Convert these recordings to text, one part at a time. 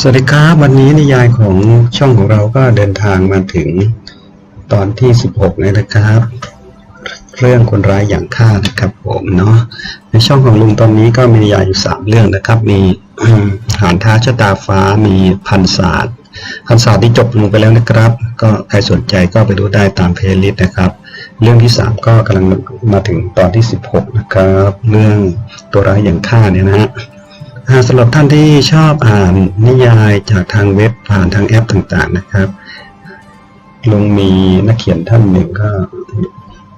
สวัสดีครับวันนี้นิยายของช่องของเราก็เดินทางมาถึงตอนที่ 16แล้วนะครับ เรื่องคนร้ายอย่างฆ่านะครับผมเนาะในช่องของลุงตอนนี้ก็มีนิยายอยู่สามเรื่องนะครับ มีหานท้าชะตาฟ้ามีพันศาสตร์พันศาสตร์ที่จบลงไปแล้วนะครับ ก็ใครสนใจก็ไปดูได้ตามเพลย์ลิสต์นะครับ เรื่องที่สามก็กำลังมาถึงตอนที่ 16 นะครับ เรื่องตัวร้ายอย่างฆ่าเนี่ยนะฮะ สำหรับท่านที่ชอบอ่านนิยายจากทางเว็บผ่านทางแอปต่างๆนะครับลุงมีนักเขียนท่านหนึ่งก็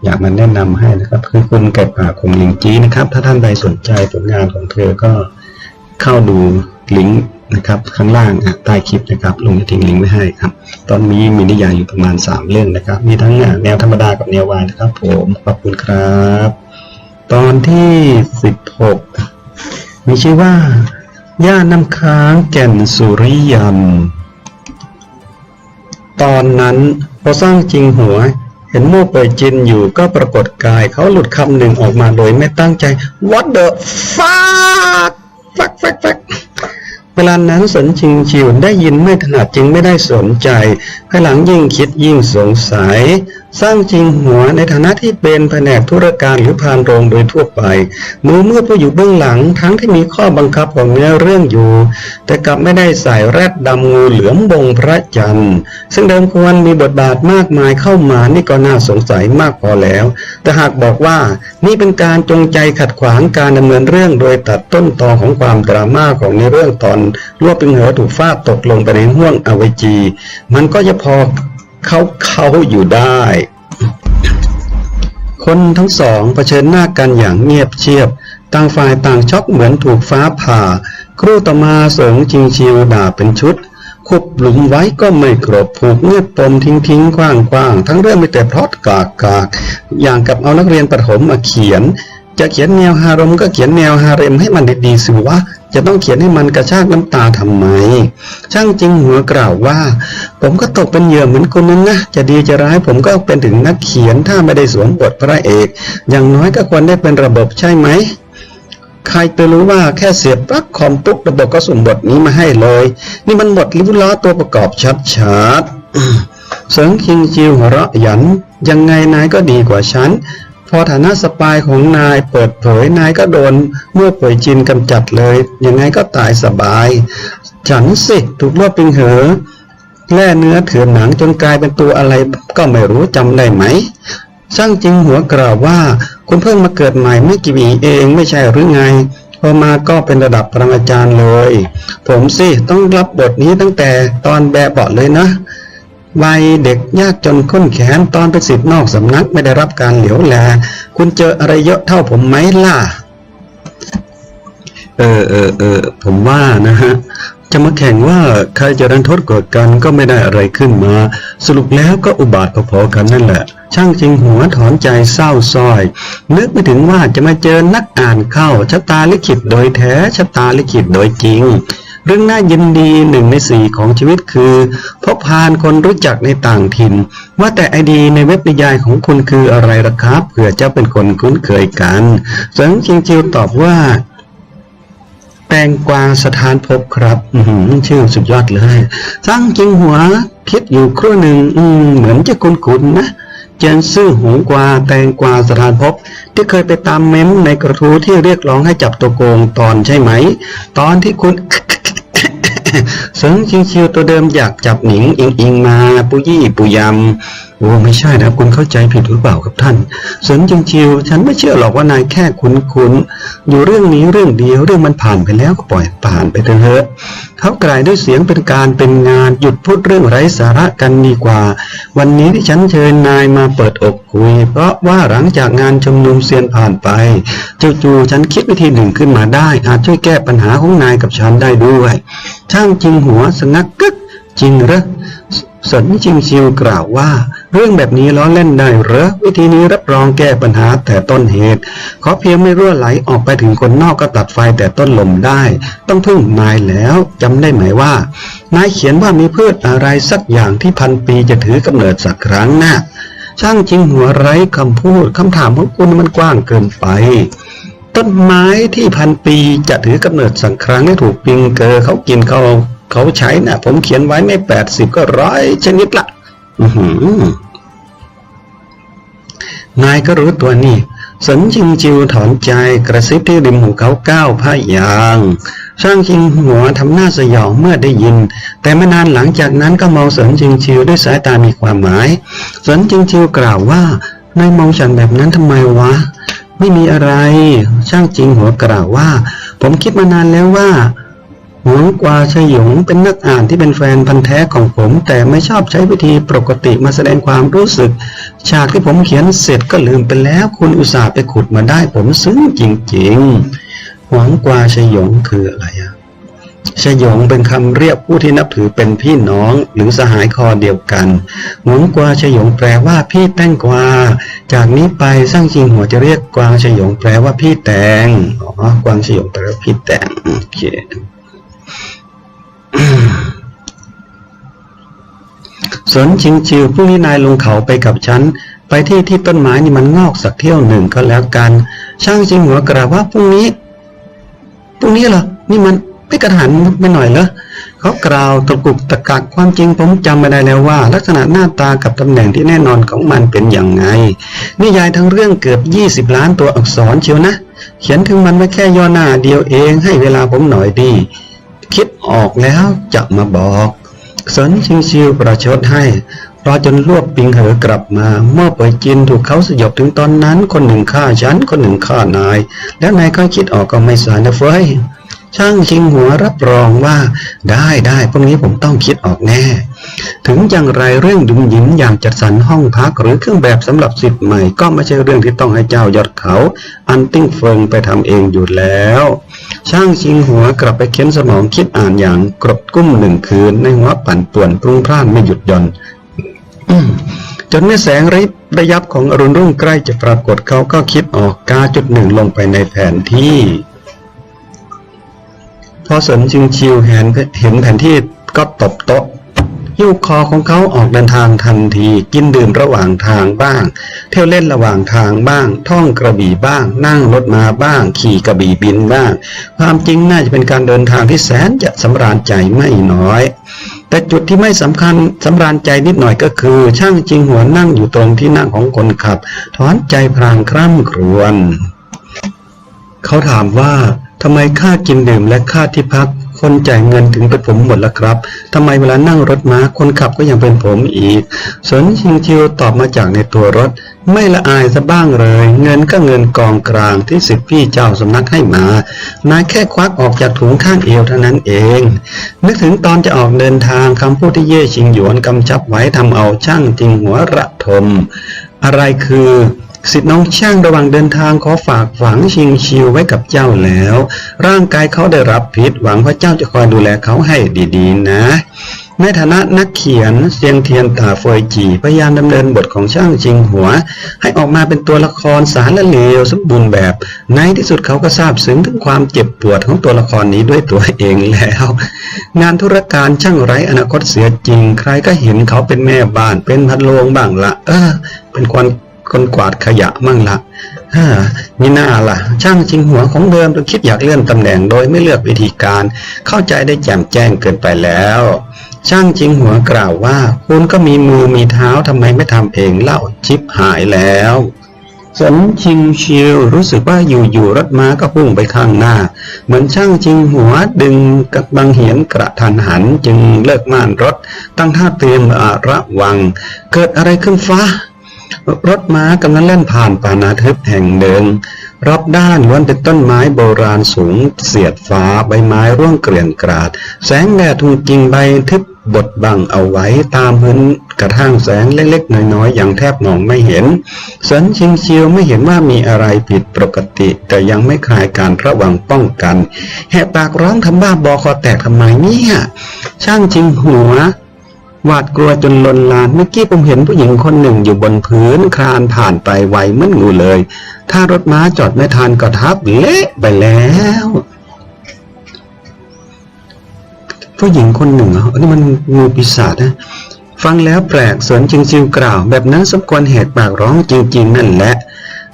อยากมาแนะนำให้นะครับ คือคุณไก่ป่าคงลิงจีนะครับ ถ้าท่านใดสนใจผลงานของเธอก็เข้าดูลิงก์นะครับ ข้างล่างใต้คลิปนะครับลุงจะทิ้งลิงก์ไว้ให้ครับ ตอนนี้มีนิยายอยู่ประมาณ 3 เรื่องนะครับ มีทั้งแนวธรรมดากับแนววายนะครับ ผมขอบคุณครับ ตอนที่ 16 มีชื่อว่าย่าน้ำค้างแก่นสุริยันตอนนั้นพอสร้างจริงหัว เห็นโม่เปิดจินอยู่ก็ปรากฏกายเขาหลุดคำหนึ่งออกมาโดยไม่ตั้งใจ What the fuck fuck fuck fuck เวลานั้นสนชิงชิวได้ยินไม่ถนัดจึงไม่ได้สนใจภายหลังยิ่งคิดยิ่งสงสัย สร้างจริงหัวในฐานะที่เป็นแผนกธุรการหรือพานโรงโดยทั่วไปมือเมืดผู้อยู่เบื้องหลังทั้งที่มีข้อบังคับของเนื้อเรื่องอยู่ แต่กลับไม่ได้ใส่แรดดำงูเหลือมบงพระจันทร์ ซึ่งเดิมควรมีบทบาทมากมายเข้ามานี่ก็น่าสงสัยมากพอแล้ว แต่หากบอกว่านี่เป็นการจงใจขัดขวางการดำเนินเรื่องโดยตัดต้นตอของความดราม่าของในเรื่องตอนรวบเปิงเหอถูกฟาดตกลงไปในห้วงอเวจี มันก็จะพอ เขาเขาอยู่ได้ คนทั้งสองเผชิญหน้ากันอย่างเงียบเชียบ ต่างฝ่ายต่างช็อกเหมือนถูกฟ้าผ่า ครู่ต่อมาสงจิงชิวด่าเป็นชุดขุบหลุมไว้ก็ไม่กรบผูกเงียบปมทิ้งทิ้งกว้างกว้างทั้งเรื่องมีแต่พลอตกากกากอย่างกับเอานักเรียนประถมมาเขียน จะเขียนแนวฮารมก็เขียนแนวฮาเร็มให้มันดีๆสิวะจะต้องเขียนให้มันกระชากน้ำตาทำไม ช่างจริงหัวกล่าวว่า ผมก็ตกเป็นเหยื่อเหมือนคุณนั้นนะจะดีจะร้ายผมก็เป็นถึงนักเขียนถ้าไม่ได้สวมบทพระเอก อย่างน้อยก็ควรได้เป็นระบบใช่ไหมใครไปรู้ว่าแค่เสียบปลั๊กคอมปุ๊บระบบก็ส่งบทนี้มาให้เลย นี่มันบทริ้วล้อตัวประกอบชัดๆเสิงคิงจิวหัวเราะหยัน ยังไงนายก็ดีกว่าฉัน พอฐานะสปายของนายเปิดเผยนายก็โดนเมื่อป่วยจินกำจัดเลย ยังไงก็ตายสบาย ฉันสิถูกรวบปิงเหอแล่เนื้อเถือนหนังจนกลายเป็นตัวอะไรก็ไม่รู้จำได้ไหม ช่างจริงหัวกล่าวว่า คุณเพิ่งมาเกิดใหม่ไม่กี่ปีเองไม่ใช่หรือไงพอมาก็เป็นระดับปรมาจารย์เลย ผมสิต้องรับบทนี้ตั้งแต่ตอนแบบเบาะเลยนะ วัยเด็กยากจนข้นแขนตอนเป็นสิทธิ์นอกสำนักไม่ได้รับการเหลียวแล คุณเจออะไรเยอะเท่าผมไหมล่ะ เออเออเออผมว่านะฮะ จะมาแข่งว่าใครจะรันทดกว่ากันก็ไม่ได้อะไรขึ้นมา สรุปแล้วก็อุบาทพอๆกันนั่นแหละ ช่างจริงหัวถอนใจเศร้าซอย นึกไม่ถึงว่าจะมาเจอนักอ่านเข้าชะตาลิขิตโดยแท้ชะตาลิขิตโดยจริง เรื่องน่ายินดีหนึ่งในสี่ของชีวิตคือ พบพานคนรู้จักในต่างถิ่น ว่าแต่ไอดีในเว็บนิยายของคุณคืออะไรล่ะครับเผื่อเจ้าเป็นคนคุ้นเคยกันเสิงชิงจิวตอบว่า แตงกวาสถานพบครับอืชื่อสุดยอดเลยสร้างจิงหัวคิดอยู่ครู่หนึ่งเหมือนจะคุ้นๆนะเจนซื่อหูกวาแตงกวาสถานพบ ที่เคยไปตามเม้มในกระทู้ที่เรียกร้องให้จับตัวโกงตอนใช่ไหม ตอนที่คุณ เสิงชิงชิวตัวเดิมอยากจับหนิงอิงอิงมา ปุยี่ปุยำโอ้ไม่ใช่นะคุณเข้าใจผิดหรือเปล่าครับท่านสิงชิงชิวฉันไม่เชื่อหรอกว่านายแค่คุ้นคุ้นอยู่เรื่องนี้เรื่องเดียวเรื่องมันผ่านไปแล้วก็ปล่อยผ่านไปเถอะเขากลายด้วยเสียงเป็นการเป็นงานหยุดพูดเรื่องไร้สาระกันดีกว่า วันนี้ที่ฉันเชิญนายมาเปิดอกคุย เพราะว่าหลังจากงานชุมนุมเซียนผ่านไปจู่ๆฉันคิดวิธีหนึ่งขึ้นมาได้ อาจช่วยแก้ปัญหาของนายกับฉันได้ด้วย ช่างจริงหัวสงักกึกจริงหรอสนจริงชิวกล่าวว่า เรื่องแบบนี้ล้อเล่นได้หรือวิธีนี้รับรองแก้ปัญหาแต่ต้นเหตุ ขอเพียงไม่รั่วไหลออกไปถึงคนนอกก็ตัดไฟแต่ต้นลมได้ ต้องพึ่งนายแล้วจำได้ไหมว่า นายเขียนว่ามีพืชอะไรสักอย่างที่พันปีจะถือกำเนิดสักครั้งนะช่างจริงหัวไร้คำพูดคำถามของคุณมันกว้างเกินไป ต้นไม้ที่พันปีจะถือกำเนิดสักครั้งได้ถูกปิงเกอเขากินเขาเขาใช้นะผมเขียนไว้ไม่แปดสิบก็ร้อยชนิดละ นายก็รู้ตัวนี่สนชิงจิวถอนใจกระซิบที่ริมหูเขาก้าวผ้ายางช่างชิงหัวทำหน้าสยองเมื่อได้ยิน แต่ไม่นานหลังจากนั้นก็มองสนชิงชิวด้วยสายตามีความหมาย สนชิงชิวกล่าวว่านายมองฉันแบบนั้นทำไมวะ ไม่มีอะไร ช่างจริงหัวกล่าวว่า ผมคิดมานานแล้วว่า หวงกวาชยงเป็นนักอ่านที่เป็นแฟนพันธ์แท้ของผม แต่ไม่ชอบใช้วิธีปกติมาแสดงความรู้สึก ฉากที่ผมเขียนเสร็จก็ลืมไปแล้ว คุณอุตส่าห์ไปขุดมาได้ผมซึ้งจริงๆ หวงกวาชยงคืออะไรอะชยงเป็นคำเรียกผู้ที่นับถือเป็นพี่น้องหรือสหายคอเดียวกัน หวงกวาชยงแปลว่าพี่แตงกวา จากนี้ไปสร้างจริงหัวจะเรียกกวางชยงแปลว่าพี่แตง อ๋อ กวางชยงแปลว่าพี่แตง โอเค สนชิงชิวพรุ่งนี้นายลงเขาไปกับฉัน ไปที่ที่ต้นไม้นี่มันงอกสักเที่ยวหนึ่งก็แล้วกัน ช่างชิงหัวกระว่าพรุ่งนี้พรุ่งนี้เหรอนี่มันไม่กระหันไปหน่อยเหรอเขากล่าวตะกุกตะกักความจริงผมจำไม่ได้แล้วว่า ลักษณะหน้าตากับตำแหน่งที่แน่นอนของมันเป็นอย่างไง นิยายทั้งเรื่องเกือบยี่สิบล้านตัวอักษรเชียวนะ เขียนถึงมันไว้แค่ย่อหน้าเดียวเองให้เวลาผมหน่อยดี คิดออกแล้วจะมาบอก สนชิงชิวประชดให้รอจนรวบปิงเหอกลับมา เมื่อเปิดจินถูกเขาสยบถึงตอนนั้น คนหนึ่งฆ่าฉัน คนหนึ่งฆ่านาย แล้วนายก็คิดออกก็ไม่สายนะเฟ้ยช่างชิงหัวรับรองว่า ได้ได้พวกนี้ผมต้องคิดออกแน่ ถึงอย่างไรเรื่องดุมหยิมอย่างจัดสรรห้องพักหรือเครื่องแบบสำหรับสิทธิ์ใหม่ ก็ไม่ใช่เรื่องที่ต้องให้เจ้ายอดเขา อันติ้งเฟิงไปทำเองอยู่แล้ว ช่างชิงหัวกลับไปเค้นสมองคิดอ่านอย่างกรบกุ้มหนึ่งคืนในหัวปั่นป่วนปรุงพร่านไม่หยุดหย่อนจนเมื่อแสงริบระยับของอรุณรุ่งใกล้จะปรากฏเขาก็คิดออกกาจุดหนึ่งลงไปในแผนที่ พอสนชิงชิวเห็นเห็นแผนที่ก็ตบโต๊ะ หิ้วคอของเขาออกเดินทางทันที กินดื่มระหว่างทางบ้าง เที่ยวเล่นระหว่างทางบ้าง ท่องกระบี่บ้าง นั่งรถมาบ้าง ขี่กระบี่บินบ้าง ความจริงน่าจะเป็นการเดินทางที่แสนจะสำราญใจไม่น้อย แต่จุดที่ไม่สำคัญสำราญใจนิดหน่อยก็คือ ช่างจริงหัวนั่งอยู่ตรงที่นั่งของคนขับ ถอนใจพรางคร่ำครวญเขาถามว่าทำไมค่ากินดื่มและค่าที่พัก คนจ่ายเงินถึงเป็นผมหมดละครับทำไมเวลานั่งรถม้าคนขับก็ยังเป็นผมอีก สนชิงชิวตอบมาจากในตัวรถ ไม่ละอายซะบ้างเลย เงินก็เงินกองกลางที่สิทธิพี่เจ้าสำนักให้มานายแค่ควักออกจากถุงข้างเอวเท่านั้นเอง นึกถึงตอนจะออกเดินทางคำพูดที่เย่ชิงหยวนกำชับไว้ทำเอาช่างจริงหัวระทม อะไรคือ สิทธิน้องช่างระหว่างเดินทางขอฝากฝังชิงชิวไว้กับเจ้าแล้ว ร่างกายเขาได้รับพิษหวังว่าเจ้าจะคอยดูแลเขาให้ดีๆ นะในฐานะนักเขียนเซียงเทียนตาเฟยจีพยายามดำเนินบทของช่างชิงหัว ให้ออกมาเป็นตัวละครสารละเลวสมบูรณ์แบบ ในที่สุดเขาก็ทราบซึ้งถึงความเจ็บปวดของตัวละครนี้ด้วยตัวเองแล้ว งานธุรการช่างไร้อนาคตเสียจริง ใครก็เห็นเขาเป็นแม่บ้านเป็นพัดโลงบ้างละเออ เป็นคน คนกวาดขยะมั่งละฮ่ามีหน้าล่ะ ช่างชิงหัวของเดิมต้องคิดอยากเลื่อนตำแหน่งโดยไม่เลือกวิธีการ เข้าใจได้แจ่มแจ้งเกินไปแล้ว ช่างชิงหัวกล่าวว่า คุณก็มีมือมีเท้าทำไมไม่ทำเองเล่าชิปหายแล้วสนชิงชิวรู้สึกว่าอยู่ๆรถม้าก็พุ่งไปข้างหน้า เหมือนช่างชิงหัวดึงกับบังเหียนกระทันหันจึงเลิกม่านรถ ตั้งท่าเตรียมระวัง เกิดอะไรขึ้นฟ้า รถม้ากำลังเล่นผ่านป่านาทึบแห่งหนึ่งรอบด้านล้วนเป็นต้นไม้โบราณสูงเสียดฟ้าใบไม้ร่วงเกลื่อนกราด แสงแดดถูกกิ่งใบทึบบดบังเอาไว้ตามพื้นกระทั่งแสงเล็กๆ น้อยๆอย่างแทบมองไม่เห็นสินชิงเชียวไม่เห็นว่ามีอะไรผิดปกติ แต่ยังไม่คลายการระวังป้องกัน แหกปากร้องทำบ้าบอคอแตกทำไมเนี่ยช่างชิงหัว หวาดกลัวจนลนลาน เมื่อกี้ผมเห็นผู้หญิงคนหนึ่งอยู่บนพื้นคลานผ่านไปไวเหมือนงูเลย ถ้ารถม้าจอดไม่ทันก็ทับเละไปแล้ว ผู้หญิงคนหนึ่งเหรออันนี้มันงูปีศาจนะฟังแล้วแปลกสวนจิงจิวกล่าว แบบนั้นสมควรเหตุปากร้องจริง ๆ นั่นแหละ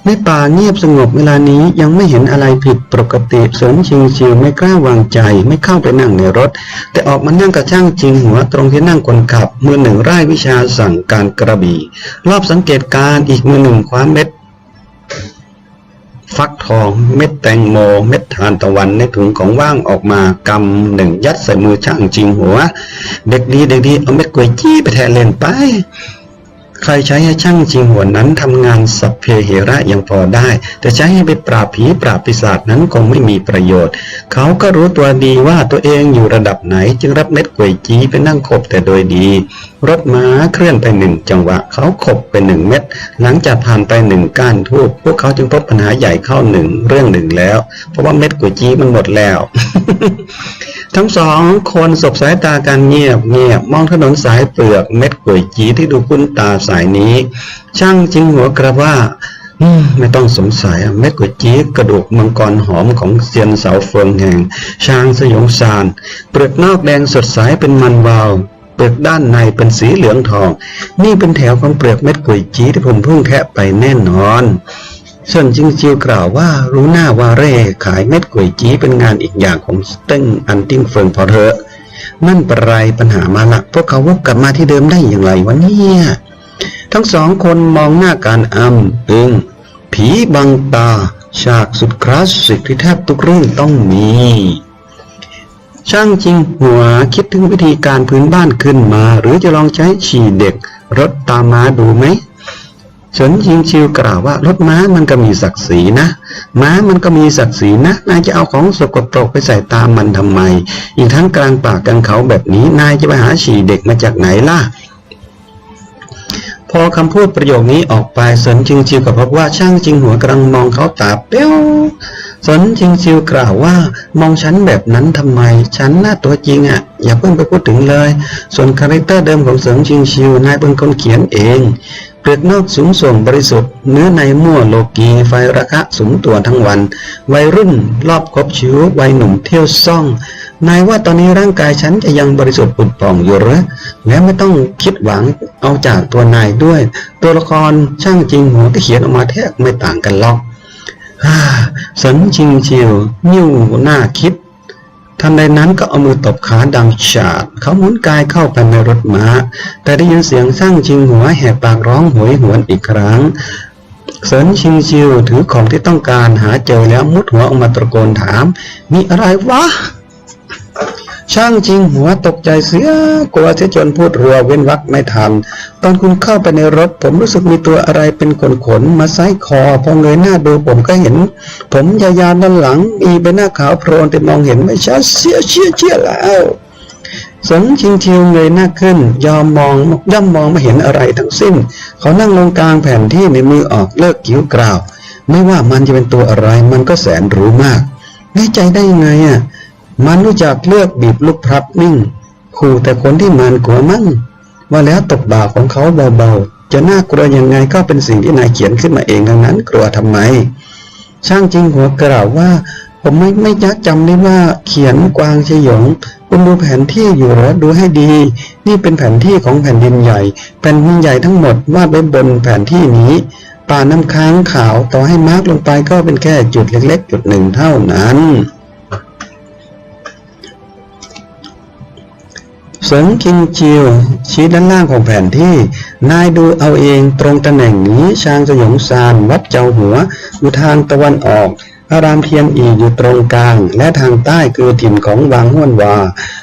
ในป่าเงียบสงบเวลานี้ยังไม่เห็นอะไรผิดปกติเสริมชิงชิวไม่กล้าวางใจ ไม่เข้าไปนั่งในรถ แต่ออกมานั่งกับช่างจริงหัวตรงที่นั่งคนขับ มือหนึ่งไร่วิชาสั่งการกระบี่รอบสังเกตการอีกมือหนึ่งคว้าเม็ด ฟักทองเม็ดแตงโม เม็ดทานตะวันในถุงของว่างออกมากำหนึ่งยัดใส่มือช่างจริงหัว เด็กดีเด็กดีเอาเม็ดกล้วยจี้ไปแทนเล่นไป ใครใช้ให้ช่างจริงหัวนั้นทำงานสัพเพเหระยังพอได้ แต่ใช้ให้ไปปราบผีปราบปีศาจนั้นคงไม่มีประโยชน์ เขาก็รู้ตัวดีว่าตัวเองอยู่ระดับไหน จึงรับเม็ดกวยจีไปนั่งขบแต่โดยดี รถม้าเคลื่อนไปหนึ่งจังหวะ เขาขบไปหนึ่งเม็ดหลังจากผ่านไปหนึ่งก้านทูบพวกเขาจึงพบปัญหาใหญ่เข้าหนึ่งเรื่องหนึ่งแล้ว เพราะว่าเม็ดกวยจีมันหมดแล้วทั้งสองคนสบสายตากันเงียบเงียบมองถนนสายเปลือกเม็ดกวยจีที่ดูคุ้นตาสายนี้ ช่างจริงหัวกระว่าไม่ต้องสงสัยอะเม็ดกล้วยจีกระดูกมังกรหอมของเซียนเสาเฟืองแห่ง ช้างสยองซาน เปลือกนอกแดงสดใสเป็นมันวาวเปลือกด้านในเป็นสีเหลืองทอง นี่เป็นแถวของเปลือกเม็ดกล้วยจีที่ผมเพิ่งแคะไปแน่นอนส่วนจิงจิวกล่าวว่ารู้หน้าว่าเร่ขายเม็ดกล้วยจีเป็นงานอีกอย่างของเติ้งอันติ้งเฟิงพอเถอะนั่นปะไรปัญหามาละพวกเขาวกกลับมาที่เดิมได้อย่างไรวะเนี่ย ทั้งสองคนมองหน้าการอำอึงผีบังตา ฉากสุดคลาสสิกที่แทบทุกเรื่องต้องมี ช่างจริงหัวคิดถึงวิธีการพื้นบ้านขึ้นมา หรือจะลองใช้ฉี่เด็ก รถตามมาดูไหมฉินชิงชิวกล่าวว่ารถม้ามันก็มีศักดิ์ศรีนะ ม้ามันก็มีศักดิ์ศรีนะ นายจะเอาของสกปรกไปใส่ตามมันทำไม อีกทั้งกลางป่ากลางเขาแบบนี้ นายจะไปหาฉี่เด็กมาจากไหนล่ะ พอคำพูดประโยคนี้ออกไปสนชิงชิวก็พบว่าช่างจิงหัวกำลังมองเขาตาเปี้ยวสนชิงชิวกล่าวว่า มองฉันแบบนั้นทำไม ฉันหน้าตัวจริงอะ อย่าเพิ่งไปพูดถึงเลย ส่วนคาแรคเตอร์เดิมของสริมชิงชิวนายเป็นคนเขียนเองเปลือกนอกสูงส่งบริสุทธิ์เนื้อในมั่วโลกีไฟระคะสุมตัวทั้งวัน วัยรุ่นรอบคบชิววัยหนุ่มเที่ยวซ่อง นายว่าตอนนี้ร่างกายฉันจะยังบริสุทธิ์ปุดป่องอยู่หรือแล้วไม่ต้องคิดหวังเอาจากตัวนายด้วย ตัวละครช่างจริงหัวที่เขียนออกมาแทบไม่ต่างกันหรอกฮ่าสันชิงชิวนิ้วหน้าคิดทันใดนั้นก็เอามือตบขาดังฉาด เขาหมุนกายเข้าไปในรถม้า แต่ได้ยินเสียงสร้างชิงหัวแหกปากร้องโหยหวนอีกครั้งเสินชิงชิวถือของที่ต้องการหาเจอแล้วมุดหัวออกมาตะโกนถาม มีอะไรวะ ช่างจริงหัวตกใจเสียกลัวเสียจนพูดรัวเว้นวักไม่ทัน ตอนคุณเข้าไปในรถ ผมรู้สึกมีตัวอะไรเป็นขนขนมาไซคอ พอเงยหน้าดูผมก็เห็น ผมยาวๆด้านหลัง มีใบหน้าขาวโพลนแต่มองเห็นไม่ชัดเสียเชี่ยเชี่ยแล้วสนชิงชิวเงยหน้าขึ้น ยอมมองย่อมมองไม่เห็นอะไรทั้งสิ้น เขานั่งลงกลางแผ่นที่ในมือออกเลิกกิ้วกล่าว ไม่ว่ามันจะเป็นตัวอะไร มันก็แสนรู้มากแน่ใจได้ยังไงอะ มันรู้จักเลือกบีบลูกพลับนิ่งขู่แต่คนที่มันกลัวมั่งว่าแล้วตบบ่าของเขาเบาๆ จะน่ากลัวยังไงก็เป็นสิ่งที่นายเขียนขึ้นมาเองทั้งนั้น กลัวทำไม ช่างจริงหัวกล่าวว่า ผมไม่ไม่ยักจำได้ว่าเขียนกวางชยงคุณดูแผนที่อยู่หรอดูให้ดี นี่เป็นแผนที่ของแผ่นดินใหญ่ แผ่นดินใหญ่ทั้งหมดวาดไว้บนแผนที่นี้ป่าน้ำค้างขาวต่อให้มาร์กลงไปก็เป็นแค่จุดเล็ก ๆ จุดหนึ่งเท่านั้น เสิงคิงจิวชี้ด้านล่างของแผนที่ นายดูเอาเองตรงตำแหน่งนี้ชางสยองซานวัดเจ้าหัว อยู่ทางตะวันออกอารามเทียนอีอยู่ตรงกลาง และทางใต้คือถิ่นของวางห้วนวา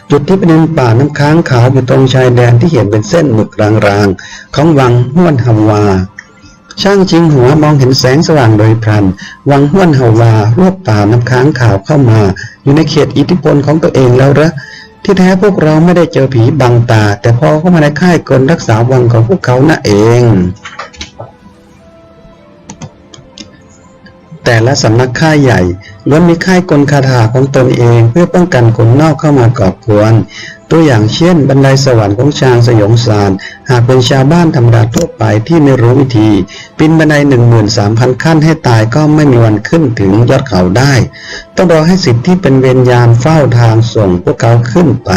จุดที่เป็นป่าน้ำค้างขาวอยู่ตรงชายแดนที่เห็นเป็นเส้นหมึกรางๆ ของวังห้วนฮัวาช่างจิงหัวมองเห็นแสงสว่างโดยพลัน วังห้วนฮาวารวบป่าน้ำค้างขาวเข้ามา อยู่ในเขตอิทธิพลของตัวเองแล้วหระ ที่แท้พวกเราไม่ได้เจอผีบังตา แต่พอเข้ามาในค่ายกลรักษาวังของพวกเขาน่ะเอง แต่ละสำนักค่ายใหญ่ล้วนมีค่ายกลคาถาของตนเองเพื่อป้องกันคนนอกเข้ามาก่อกวน ตัวอย่างเช่น บันไดสวรรค์ของชางสยองสารหากเป็นชาวบ้านธรรมดาทั่วไปที่ไม่รู้วิธีปีนบันไดหนึ่งหมื่นสามพันขั้นให้ตายก็ไม่มีวันขึ้นถึงยอดเขาได้ ต้องรอให้สิทธิ์ที่เป็นเวรยามเฝ้าทางส่งพวกเขาขึ้นไป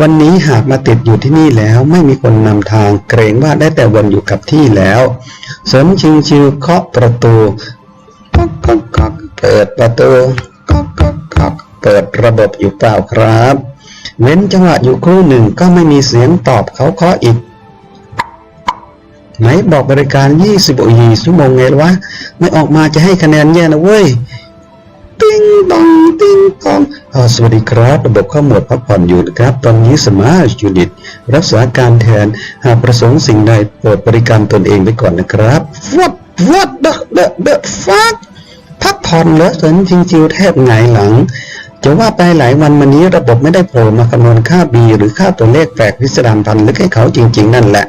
วันนี้หากมาติดอยู่ที่นี่แล้วไม่มีคนนำทางเกรงว่าได้แต่วนอยู่กับที่แล้ว เสริมชิงชิวเคาะประตูก๊อกก๊อกก๊อกเปิดประตูก๊อกก๊อกก๊อกเปิดระบบอยู่เปล่าครับ เว้นจังหวะอยู่ครู่หนึ่งก็ไม่มีเสียงตอบเขาเคาะอีก ไหนบอกบริการ20โยีชั่วโมงไงวะ ไม่ออกมาจะให้คะแนนแย่นะเว้ย ติ้งตองติ้งตองอสวัสดีครับ ระบบข้อมูลพักผ่อนอยู่นะครับ ตอนนี้สมาร์ทยูนิตรักษาการแทน หากประสงค์สิ่งใดโปรดบริการตนเองไปก่อนนะครับ What What the the the fuck พักผ่อนเหรอสนจริงๆแทบหงายหลัง จะว่าไปหลายวันมานี้ระบบไม่ได้โผล่มาคำนวณค่า B หรือค่าตัวเลขแปลกพิสดารพันลึกให้เขาจริง ๆ นั่นแหละ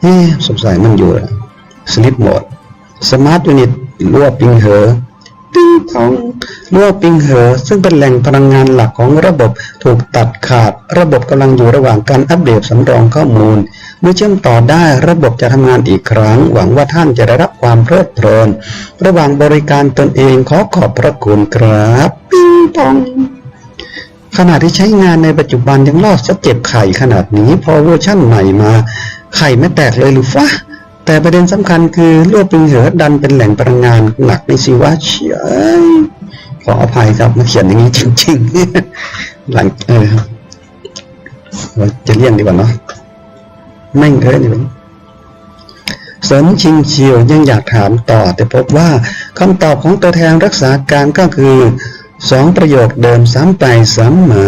เอ๊สงสัยมันอยู่สลิปโหมดสมาร์ทยูนิตรั่วปิงเหอ ติ้งทองรั่วปิงเหอ ซึ่งเป็นแหล่งพลังงานหลักของระบบถูกตัดขาด ระบบกำลังอยู่ระหว่างการอัปเดตสำรองข้อมูล เมื่อเชื่อมต่อได้ระบบจะทำงานอีกครั้ง หวังว่าท่านจะได้รับความเพลิดเพลิน ระหว่างบริการตนเองขอขอบพระคุณครับปิ้งปองขณะที่ใช้งานในปัจจุบันยังรอดจะเจ็บไข่ขนาดนี้ พอเวอร์ชั่นใหม่มา ไข่ไม่แตกเลยหรือฟะ แต่ประเด็นสำคัญคือลวดปิงเหอดันเป็นแหล่งพลังงานหลักในชีวะเฉยขออภัยครับมาเขียนอย่างนี้จริงๆหลังเออเราจะเลี่ยงดีกว่าเนาะไม่งเอ้ยเสริมชิงเชียวยังอยากถามต่อ แต่พบว่าคำตอบของตัวแทนรักษาการก็คือสองประโยคเดิมซ้ำไปซ้ำมา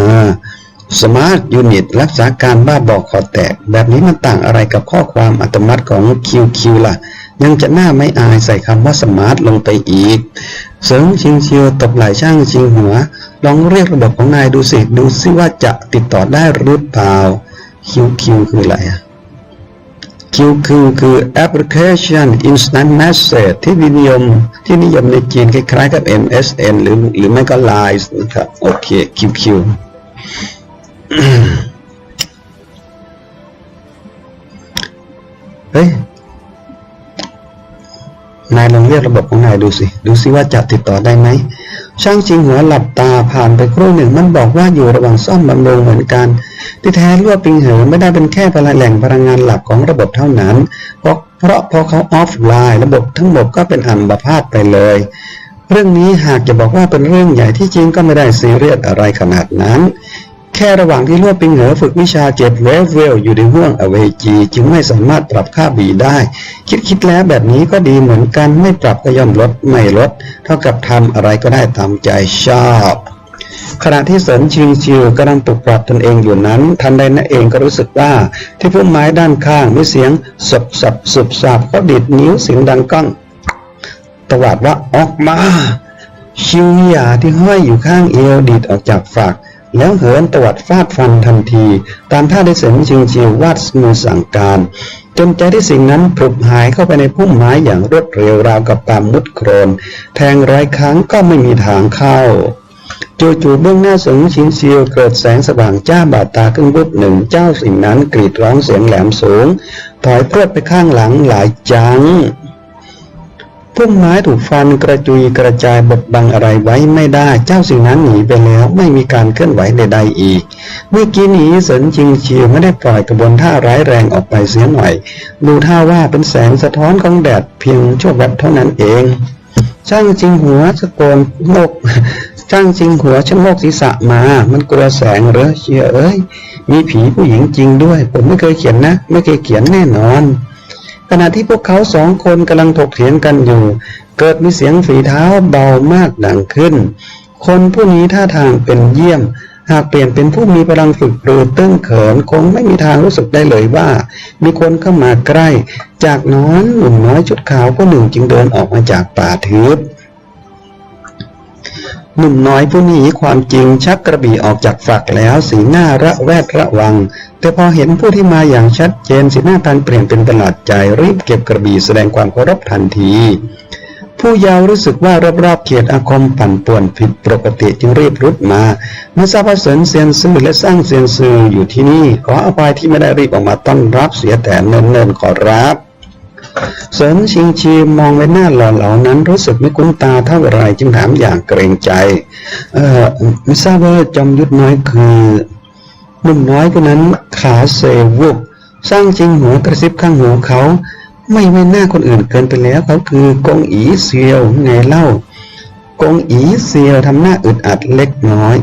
สมาร์ทยูนิตรักษาการบ้าบอกคอแตก แบบนี้มันต่างอะไรกับข้อความอัตโนมัติของ QQ ล่ะ ยังจะหน้าไม่อายใส่คำว่าสมาร์ทลงไปอีก เสริมชิงเชียวตบไหล่ช่างชิงหัว ลองเรียกระบบของนายดูสิ ดูซิว่าจะติดต่อได้หรือเปล่า QQ คืออะไรอะ QQ คือ Application Instant Message ที่นิยมที่นิยมในจีนคล้ายๆกับ MSN หรือหรือไม่ก็ Line นะครับ โอเค QQ เฮ้ย นายลองเรียกระบบของนายดูสิ ดูสิว่าจะติดต่อได้ไหม ช่างชิงหัวหลับตาผ่านไปครู่หนึ่ง มันบอกว่าอยู่ระหว่างซ่อมบำรุงเหมือนกัน ที่แท้รั่วปิงเหอไม่ได้เป็นแค่พลังแหล่งพลังงานหลักของระบบเท่านั้น เพราะเพราะพอเขาออฟไลน์ ระบบทั้งหมดก็เป็นอัมพาตไปเลย เรื่องนี้หากจะบอกว่าเป็นเรื่องใหญ่ที่จริงก็ไม่ได้ซีเรียสอะไรขนาดนั้น ค่ระหว่างที่ลวดปิงเหอฝึกวิชาเจ็ดเวฟเวลอยู่ในห่วงอเวจีจึงไม่สามารถปรับค่าบีได้ คิดคิดแล้วแบบนี้ก็ดีเหมือนกันไม่ปรับก็ย่อมลดไม่ลด เท่ากับทำอะไรก็ได้ตามใจชอบขณะที่เสริมชิงชิวกำลังปลุกปรับตนเองอยู่นั้น ทันใดนั่นเองก็รู้สึกว่า ที่พุ่มไม้ด้านข้างมีเสียงสับสับสุบสับก็ดิดนิ้วเสียงดังก้องตวาดว่าออกมา ชิวยาที่ห้อยอยู่ข้างเอวดีดออกจากฝัก แล้วเหินตวัดฟาดฟันทันที ตามท่าได้เสริมชิงชิววาดมือสั่งการ จนใจที่สิ่งนั้นพลุบหายเข้าไปในพุ่มไม้อย่างรวดเร็วราวกับตามมุดโครน แทงร้อยครั้งก็ไม่มีทางเข้าจู่ๆเบื้องหน้าสงชิงเซียวเกิดแสงสว่างจ้าบาดตาขึ้นวุบหนึ่งเจ้าสิ่งนั้นกรีดร้องเสียงแหลมสูง ถอยพรวดไปข้างหลังหลายจัง พุ่มไม้ถูกฟันกระจุยกระจายบดบังอะไรไว้ไม่ได้ เจ้าสิ่งนั้นหนีไปแล้วไม่มีการเคลื่อนไหวใดๆอีก เมื่อกี้นี้สนชิงเชียวไม่ได้ปล่อยกระบวนท่าร้ายแรงออกไปเสียหน่อย ดูท่าว่าเป็นแสงสะท้อนของแดดเพียงชั่วแวบเท่านั้นเอง ช่างจิงหัวสะโกนโงกช่างจิงหัวชะโงกศีรษะมา มันกลัวแสงเหรอเชียเอ้ย มีผีผู้หญิงจริงด้วย ผมไม่เคยเขียนนะ ไม่เคยเขียนแน่นอน ขณะที่พวกเขาสองคนกำลังถกเถียงกันอยู่ เกิดมีเสียงฝีเท้าเบามากดังขึ้น คนผู้นี้ท่าทางเป็นเยี่ยม หากเปลี่ยนเป็นผู้มีพลังฝึกปรือตึ้งเขินคงไม่มีทางรู้สึกได้เลยว่า มีคนเข้ามาใกล้ จากนั้นหนุ่มน้อยชุดขาวผู้หนึ่งจึงเดินออกมาจากป่าทึบ หนุ่มน้อยผู้นี้ความจริงชักกระบี่ออกจากฝักแล้วสีหน้าระแวดระวัง แต่พอเห็นผู้ที่มาอย่างชัดเจนสีหน้าพันเปลี่ยนเป็นประหลาดใจรีบเก็บกระบี่แสดงความเคารพทันที ผู้ยาวรู้สึกว่ารอบๆเขตอาคมปั่นป่วนผิดปกติจึงรีบรุดมาเมื่อทราบว่าเสินเซียนซื่อและสร้างเซียนซื่ออยู่ที่นี่ขออภัยที่ไม่ได้รีบออกมาต้อนรับเสียแต่เนิ่นๆขอรับ เสินชิงชีมองไปหน้าหล่อเหลานั้นรู้สึกไม่คุ้นตาเท่าไรจึงถามอย่างเกรงใจ เออไม่ทราบว่าจอมยุทธน้อยคือหนุ่มน้อยคนนั้นขาเซวุบสร้างจริงหัวกระซิบข้างหูเขา ไม่ไว้หน้าคนอื่นเกินไปแล้วเขาคือกงอีเซียวไงเล่ากงอีเซียวทำหน้าอึดอัดเล็กน้อย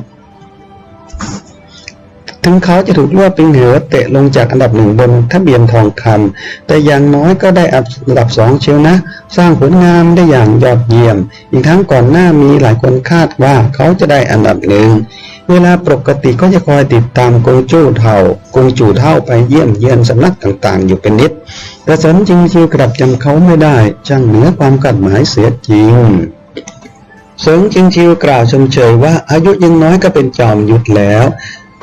ถึงเขาจะถูกลวดปิงเหวเตะลงจากอันดับหนึ่งบนทะเบียนทองคำแต่อย่างน้อยก็ได้อันดับสองเชียวนะ สร้างผลงานได้อย่างยอดเยี่ยม อีกทั้งก่อนหน้ามีหลายคนคาดว่าเขาจะได้อันดับหนึ่งเวลาปกติก็จะคอยติดตามกงจู้เท่ากงจู่เท่าไปเยี่ยมเยียนสำนักต่างๆ อยู่เป็นนิดแต่สนจริงชิวกลับจำเขาไม่ได้ช่างเหนือความคาดหมายเสียจริงเสิงชิงชิวกล่าวชมเชยว่าอายุยังน้อยก็เป็นจอมยุทธแล้ว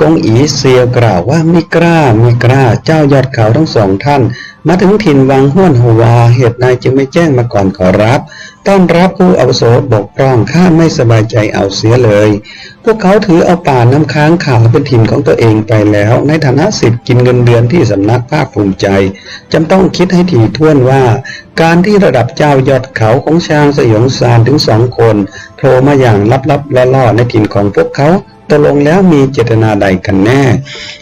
กงอีเซียวกล่าวว่าไม่กล้าไม่กล้าเจ้ายอดเขาทั้งสองท่าน มาถึงถิ่นวังห้วนหัวาเหตุใดจึงไม่แจ้งมาก่อนขอรับ ต้อนรับผู้อาวุโสบกพร่องข้าไม่สบายใจเอาเสียเลย พวกเขาถือเอาป่าน้ำค้างขาวเป็นถิ่นของตัวเองไปแล้ว ในฐานะสิทธิ์กินเงินเดือนที่สำนักภาคภูมิใจจำต้องคิดให้ถี่ถ้วนว่า การที่ระดับเจ้ายอดเขาของชางสยองซานถึงสองคนโผล่มาอย่างลับๆล่อๆในถิ่นของพวกเขา ตกลงแล้วมีเจตนาใดกันแน่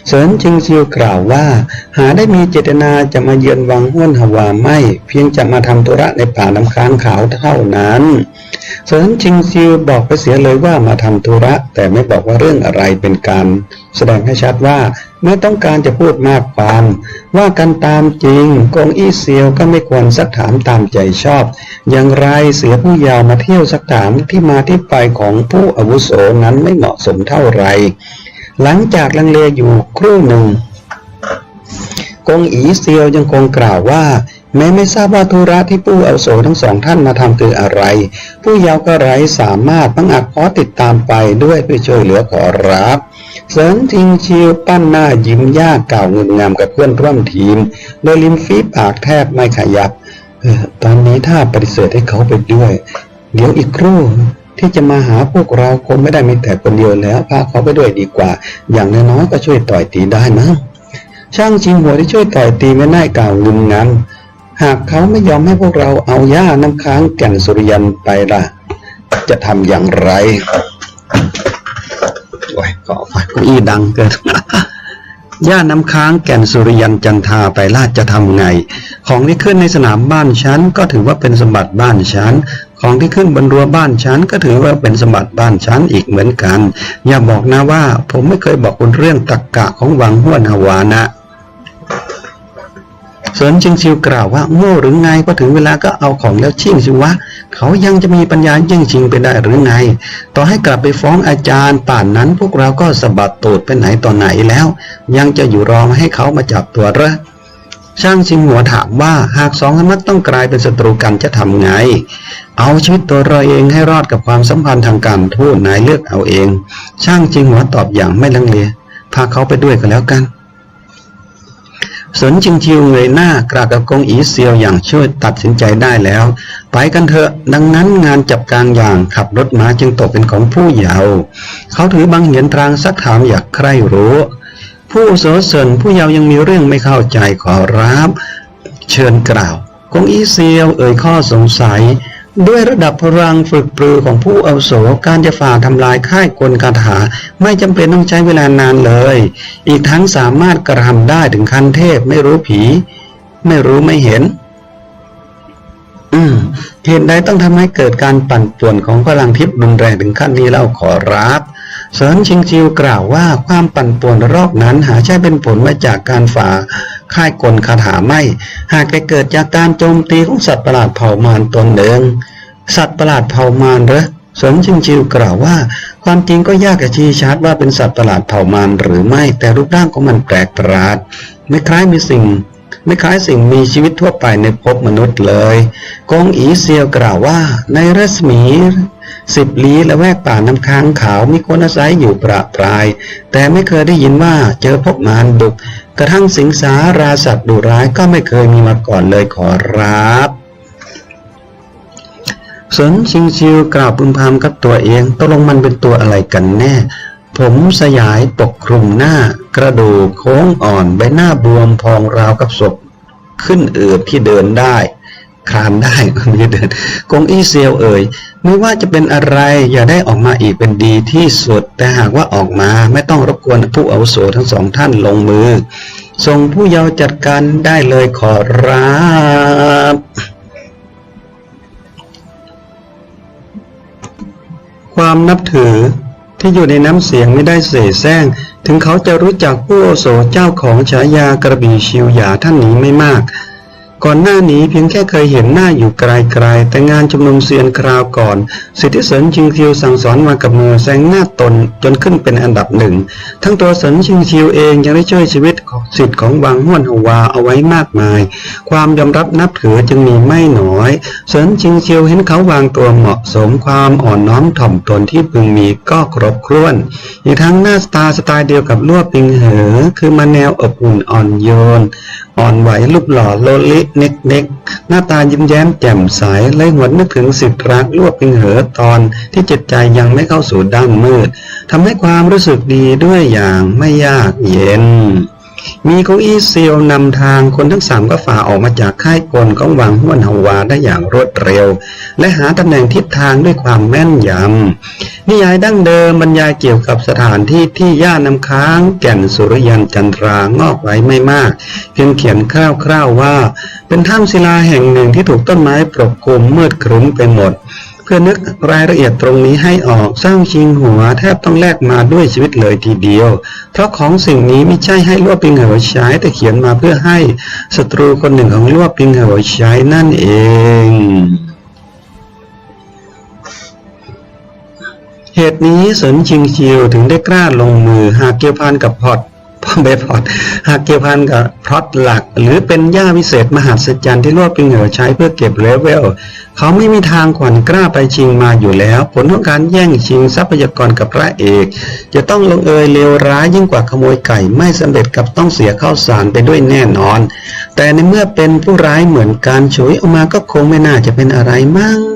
เสินจิงซิวกล่าวว่า หาได้มีเจตนาจะมาเยือนวังห้วนฮวาไม่ เพียงจะมาทำธุระในป่าน้ำค้างขาวเท่านั้นเสินจิงซิวบอกไปเสียเลยว่ามาทำธุระ แต่ไม่บอกว่าเรื่องอะไรเป็นการ แสดงให้ชัดว่า ไม่ต้องการจะพูดมากความ ว่ากันตามจริงกงอี้เซียวก็ไม่ควรสักถามตามใจชอบ อย่างไรเสียผู้ยาวมาเที่ยวสักถามที่มาที่ไปของผู้อาวุโสนั้นไม่เหมาะสมเท่าไหร่หลังจากลังเลอยู่ครู่หนึ่ง กงอีเซียวยังคงกล่าวว่า แม้ไม่ทราบว่าธุระที่ผู้อาวุโสทั้งสองท่านมาทำคืออะไร ผู้ยาวก็ไร้สามารถต้องอาจขอติดตามไปด้วยเพื่อช่วยเหลือขอรับ เสินทิงชิวปั้นหน้ายิ้มยากกล่าเงินงามกับเพื่อนร่วมทีม โดยลิมฟีปากแทบไม่ขยับเออตอนนี้ถ้าปฏิเสธให้เขาไปด้วย เดี๋ยวอีกครู่ที่จะมาหาพวกเราคงไม่ได้มีแต่คนเดียวแล้วพาเขาไปด้วยดีกว่า อย่างน้อยๆก็ช่วยต่อยตีได้นะ ช่างชิงหัวที่ช่วยต่อยตีไม่น่ากล่าวงึมงำหากเขาไม่ยอมให้พวกเราเอาย่าน้ำค้างแก่นสุริยันไปล่ะ จะทำอย่างไร โอ้ยก็ไปเก้าอี้ดังเกินย่าน้ำค้างแก่นสุริยันจันทาไปลาดจะทำไง ของที่ขึ้นในสนามบ้านฉันก็ถือว่าเป็นสมบัติบ้านฉัน ของที่ขึ้นบนรั้วบ้านฉันก็ถือว่าเป็นสมบัติบ้านฉันอีกเหมือนกัน อย่าบอกนะว่า ผมไม่เคยบอกคุณเรื่องตักกะของวังห้วนฮาวานะ เสินชิงชิวกล่าวว่าโง่หรือไงพอถึงเวลาก็เอาของแล้วชิ่งสิวะ เขายังจะมีปัญญายิ่งชิงไปได้หรือไง ต่อให้กลับไปฟ้องอาจารย์ป่านนั้นพวกเราก็สะบัดตูดไปไหนต่อไหนแล้ว ยังจะอยู่รอมาให้เขามาจับตัวเหรอช่างชิงหัวถามว่าหากสองสำนักต้องกลายเป็นศัตรูกันจะทำไง เอาชีวิตตัวเราเองให้รอดกับความสัมพันธ์ทางการทูตนายเลือกเอาเอง ช่างชิงหัวตอบอย่างไม่ลังเลพาเขาไปด้วยก็แล้วกัน สนชิงชิวเงยหน้ากราบกับกงอีเซียวอย่างช่วยตัดสินใจได้แล้ว ไปกันเถอะ ดังนั้นงานจับกลางอย่างขับรถม้าจึงตกเป็นของผู้เยาว์เขาถือบังเหียนทางซักถามอยากใคร่รู้ ผู้โสเสนผู้เยาว์ยังมีเรื่องไม่เข้าใจขอรับ เชิญกล่าวกงอีเซียวเอ่ยข้อสงสัย ด้วยระดับพลังฝึกปรือของผู้อาโสการจะฝ่าทำลายค่ายกลคาถา ไม่จำเป็นต้องใช้เวลานานเลย อีกทั้งสามารถกระทำได้ถึงขั้นเทพไม่รู้ผี ไม่รู้ไม่เห็น อืมเหตุใดต้องทำให้เกิดการปั่นป่วนของพลังทิพย์รุนแรงถึงขั้นนี้เล่าขอรับ เสินชิงจิวกล่าวว่าความปั่นป่วนรอบนั้นหาใช่เป็นผลมาจากการฝ่าค่ายกลคาถาไม่ หากแต่เกิดจากการโจมตีของสัตว์ประหลาดเผ่ามารตนหนึ่งสัตว์ประหลาดเผ่ามารเหรอเสินชิงจิวกล่าวว่า ความจริงก็ยากจะชี้ชัดว่าเป็นสัตว์ประหลาดเผ่ามารหรือไม่แต่รูปร่างของมันแปลกประหลาด ไม่คล้ายมีสิ่ง ไม่คล้ายสิ่งมีชีวิตทั่วไปในภพมนุษย์เลยกงอีเซียวกล่าวว่า ในรัศมีสิบลี้และแวกป่าน้ำค้างขาวมีคนอาศัยอยู่ประปราย แต่ไม่เคยได้ยินว่าเจอพบมารบุก กระทั่งสิงสาราสัตว์ดุร้ายก็ไม่เคยมีมาก่อนเลยขอรับสนชิงชิวกล่าวพึมพำกับตัวเองตกลงมันเป็นตัวอะไรกันแน่ ผมสยายปกคลุมหน้ากระดูกโค้งอ่อนใบหน้าบวมพองราวกับศพ ขึ้นเอืดที่เดินได้คลานได้ไม่ใช่เดินกงอี้เซียวเอ่ยไม่ว่าจะเป็นอะไรอย่าได้ออกมาอีกเป็นดีที่สุด แต่หากว่าออกมาไม่ต้องรบกวนผู้อาวุโสทั้งสองท่านลงมือส่งผู้เยาว์จัดการได้เลยขอรับความนับถือ ที่อยู่ในน้ำเสียงไม่ได้เสแสร้ง ถึงเขาจะรู้จักผู้อโสเจ้าของฉายากระบี่ชิวหยาท่านนี้ไม่มาก ก่อนหน้านี้เพียงแค่เคยเห็นหน้าอยู่ไกลๆ แต่งานชุมนุมเซียนคราวก่อน สิทธิสนชิงคิวสั่งสอนมากับมือแซงหน้าตนจนขึ้นเป็นอันดับหนึ่ง ทั้งตัวสนชิงชิวเองยังได้ช่วยชีวิตของสิทธิ์ของวังห้วนฮวาเอาไว้มากมาย ความยอมรับนับถือจึงมีไม่น้อยสนชิงชิวเห็นเขาวางตัวเหมาะสมความอ่อนน้อมถ่อมตนที่พึงมีก็ครบครัวน อีกทั้งหน้าตาสไตล์เดียวกับลั่วปิงเหอ คือมาแนวอบอุ่นอ่อนโยน อ่อนไหวรูปหล่อโลลิเน็กเน็กหน้าตายิ้มแย้มแจ่มใสเล่หวนนึกถึงสิริรักลั่วปิงเหอตอนที่จิตใจยังไม่เข้าสู่ด้านมืดทำให้ความรู้สึกดีด้วยอย่างไม่ยากเย็น มีเก้าอี้เซียวนำทางคนทั้งสามก็ฝ่าออกมาจากค่ายกลของวังห้วนฮาวาได้อย่างรวดเร็ว และหาตำแหน่งทิศทางด้วยความแม่นยำนิยายดั้งเดิมบรรยายเกี่ยวกับสถานที่ที่ย่าน้ำค้างแก่นสุริยันจันทรางอกไว้ไม่มาก เพียงเขียนคร่าวๆว่า เป็นถ้ำศิลาแห่งหนึ่งที่ถูกต้นไม้ปกคลุมมืดครึ้มไปหมด เพื่อนึกรายละเอียดตรงนี้ให้ออกสร้างชิงหัวแทบต้องแลกมาด้วยชีวิตเลยทีเดียว เพราะของสิ่งนี้ไม่ใช่ให้ลวดปิงเหอใช้แต่เขียนมาเพื่อให้ศัตรูคนหนึ่งของลวดปิงเหอใช้นั่นเองเหตุนี้สนชิงชิวถึงได้กล้าลงมือหากเกี่ยวพันกับพอต พอมเบพอร์ตหากเกี่ยวพันกับพล็อตหลัก หรือเป็นย่าวิเศษมหัศจรรย์ที่ลวดปิงเหอใช้เพื่อเก็บเลเวล เขาไม่มีทางขวัญกล้าไปชิงมาอยู่แล้ว ผลของการแย่งชิงทรัพยากรกับพระเอก จะต้องลงเอยเลวร้ายยิ่งกว่าขโมยไก่ไม่สำเร็จกับต้องเสียข้าวสารไปด้วยแน่นอน แต่ในเมื่อเป็นผู้ร้ายเหมือนกันฉวยออกมาก็คงไม่น่าจะเป็นอะไรมั่ง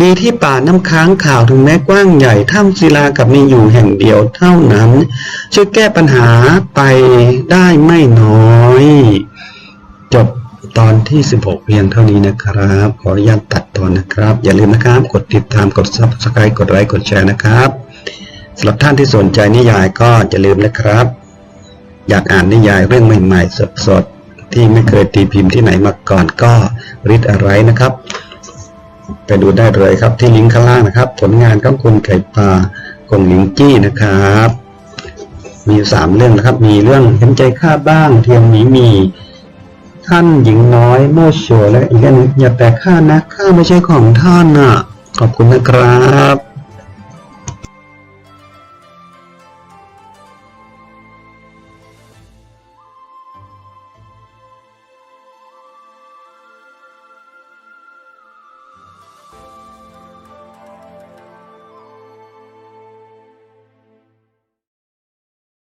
ดีที่ป่าน้ำค้างข่าวถึงแม้กว้างใหญ่ถ้ำศิลากับมีอยู่แห่งเดียวเท่านั้น ช่วยแก้ปัญหาไปได้ไม่น้อย จบตอนที่ 16 เพียงเท่านี้นะครับ ขออนุญาตตัดตอนนะครับ อย่าลืมนะครับ กดติดตามกด subscribe กดไลค์กดแชร์นะครับสำหรับท่านที่สนใจนิยายก็อย่าลืมนะครับ อยากอ่านนิยายเรื่องใหม่ๆสดๆที่ไม่เคยตีพิมพ์ที่ไหนมาก่อนก็ริดอะไรนะครับ ไปดูได้เลยครับที่ลิงก์ข้างล่างนะครับ ผลงานของคุณไข่ปลากงหลิงจี้นะครับ มีสามเรื่องนะครับ มีเรื่องเห็นใจข้าบ้าง เทียมหมีมี ท่านหญิงน้อยโมชัวและอีกอันนึงอย่าแตกข้านะข้าไม่ใช่ของท่านน่ะ ขอบคุณนะครับ